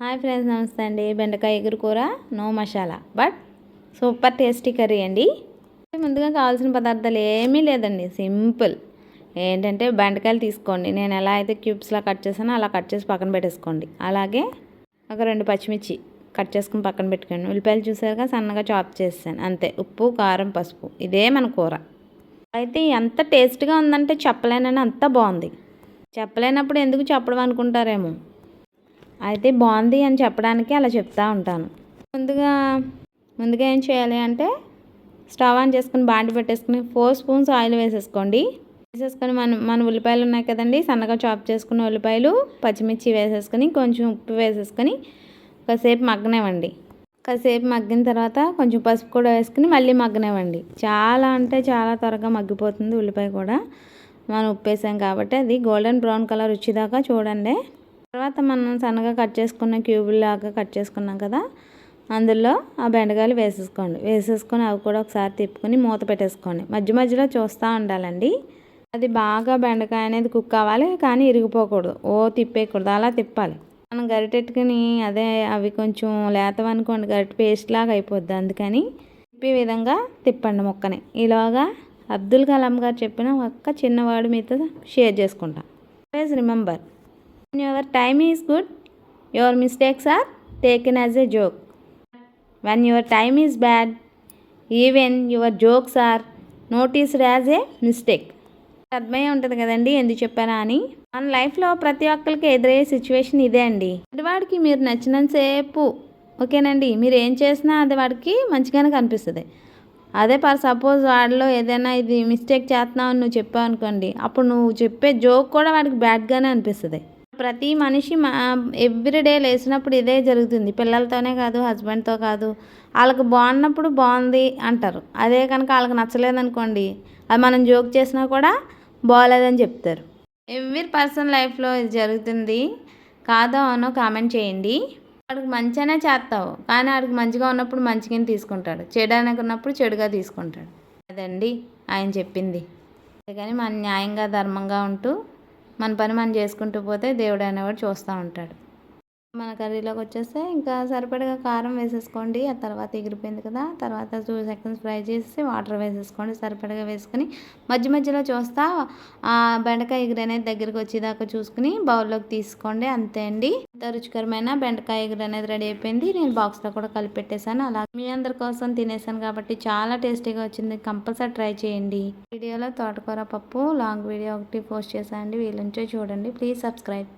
Hi friends నమస్తే అండి. బెండకాయ ఎగురు కూర no masala. But super tasty curry అండి. ముందుగా కావాల్సిన పదార్థాలు ఏమీ లేదండి. సింపుల్. ఏంటంటే బెండకాయలు తీసుకోండి. నేను ఎలా అయితే క్యూబ్స్లా కట్ చేసానో అలా కట్ చేసి పక్కన పెట్టేసుకోండి. అలాగే ఒక రెండు పచ్చిమిర్చి కట్ చేసుకుని పక్కన పెట్టుకోండి. ఉల్లిపాయలు చూసారుగా సన్నగా చాప్ చేసాను అంతే. ఉప్పు కారం పసుపు. ఇదే మన కూర. అయితే ఎంత టేస్ట్గా ఉందంటే చెప్పలేనని అంత బాగుంది. చెప్పలేనప్పుడు ఎందుకు చెప్పడం అనుకుంటారేమో? అయితే బాగుంది అని చెప్పడానికి అలా చెప్తా ఉంటాను. ముందుగా ముందుగా ఏం చేయాలి అంటే స్టవ్ ఆన్ చేసుకుని బాండి పెట్టేసుకుని ఫోర్ స్పూన్స్ ఆయిల్ వేసేసుకోండి. వేసేసుకొని మన మన ఉల్లిపాయలు ఉన్నాయి కదండి సన్నగా చాప్ చేసుకున్న ఉల్లిపాయలు పచ్చిమిర్చి వేసేసుకొని కొంచెం ఉప్పు వేసేసుకొని కాసేపు మగ్గనివ్వండి. కాసేపు మగ్గిన తర్వాత కొంచెం పసుపు కూడా వేసుకుని మళ్ళీ మగ్గనివ్వండి. చాలా అంటే చాలా త్వరగా మగ్గిపోతుంది ఉల్లిపాయ కూడా. మనం ఉప్పు వేసాం కాబట్టి అది గోల్డెన్ బ్రౌన్ కలర్ వచ్చేదాకా చూడండి. తర్వాత మనం సన్నగా కట్ చేసుకున్న క్యూబుల్లాగా కట్ చేసుకున్నాం కదా అందులో ఆ బెండకాయలు వేసేసుకోండి. వేసేసుకొని అవి కూడా ఒకసారి తిప్పుకొని మూత పెట్టేసుకోండి. మధ్య మధ్యలో చూస్తూ ఉండాలండి. అది బాగా బెండకాయ అనేది కుక్ అవ్వాలి కానీ ఇరిగిపోకూడదు. ఓ తిప్పేయకూడదు. అలా తిప్పాలి. మనం గరిటెట్టుకుని అదే అవి కొంచెం లేతవనుకోండి గరిటె పేస్ట్ లాగా అయిపోద్ది. అందుకని తిప్పే విధంగా తిప్పండి మొక్కని. ఇలాగా అబ్దుల్ కలాం గారు చెప్పిన ఒక్క చిన్నవాడు మీతో షేర్ చేసుకుంటాం. Please remember. Your time is good your mistakes are taken as a joke when your time is bad even your jokes are noticed as a mistake అర్థమయ్యే ఉంటుంది కదండి ఎందుకు చెప్పానా అని? మన లైఫ్లో ప్రతి ఒక్కరికి ఎదురయ్యే సిచ్యువేషన్ ఇదే అండి. వాడికి మీరు నచ్చినంతసేపు ఓకేనండి మీరు ఏం చేసినా అది వాడికి మంచిగానే కనిపిస్తుంది. అదే పర్ సపోజ్ వాడిలో ఏదైనా ఇది మిస్టేక్ చేస్తున్నావు అని నువ్వు చెప్పావు అనుకోండి అప్పుడు నువ్వు చెప్పే జోక్ కూడా వాడికి బ్యాడ్గానే అనిపిస్తుంది. ప్రతి మనిషి మా ఎవ్రీడే లేచినప్పుడు ఇదే జరుగుతుంది. పిల్లలతోనే కాదు హస్బెండ్తో కాదు. వాళ్ళకి బాగున్నప్పుడు బాగుంది అంటారు. అదే కనుక వాళ్ళకి నచ్చలేదనుకోండి అది మనం జోక్ చేసినా కూడా బాగాలేదని చెప్తారు. ఎవ్రీ పర్సన్ లైఫ్లో ఇది జరుగుతుంది. కాదో అనో కామెంట్ చేయండి. వాడికి మంచిగానే చేస్తావు కానీ వాడికి మంచిగా ఉన్నప్పుడు మంచిగానే తీసుకుంటాడు. చెడు అనుకున్నప్పుడు చెడుగా తీసుకుంటాడు. అదండి ఆయన చెప్పింది. అందుకని మన న్యాయంగా ధర్మంగా ఉంటూ మన పని మనం చేసుకుంటూ పోతే దేవుడు అనేవాడు చూస్తూ ఉంటాడు. మన కర్రీలోకి వచ్చేస్తే ఇంకా సరిపడగా కారం వేసేసుకోండి. ఆ తర్వాత ఎగిరిపోయింది కదా తర్వాత టూ సెకండ్స్ ఫ్రై చేసి వాటర్ వేసేసుకోండి. సరిపడగా వేసుకొని మధ్య మధ్యలో చూస్తా ఆ బెండకాయ ఎగురు అనేది దగ్గరికి వచ్చేదాకా చూసుకుని బౌల్లోకి తీసుకోండి. అంతే అండి. ఎంత రుచికరమైన బెండకాయ ఎగురు అనేది రెడీ అయిపోయింది. నేను బాక్స్లో కూడా కలిపి పెట్టేశాను అలా మీ అందరి కోసం తినేసాను కాబట్టి చాలా టేస్టీగా వచ్చింది. కంపల్సరీ ట్రై చేయండి. వీడియోలో తోటకూర పప్పు లాంగ్ వీడియో ఒకటి పోస్ట్ చేశాను అండి వీళ్ళుంచో చూడండి. Please subscribe.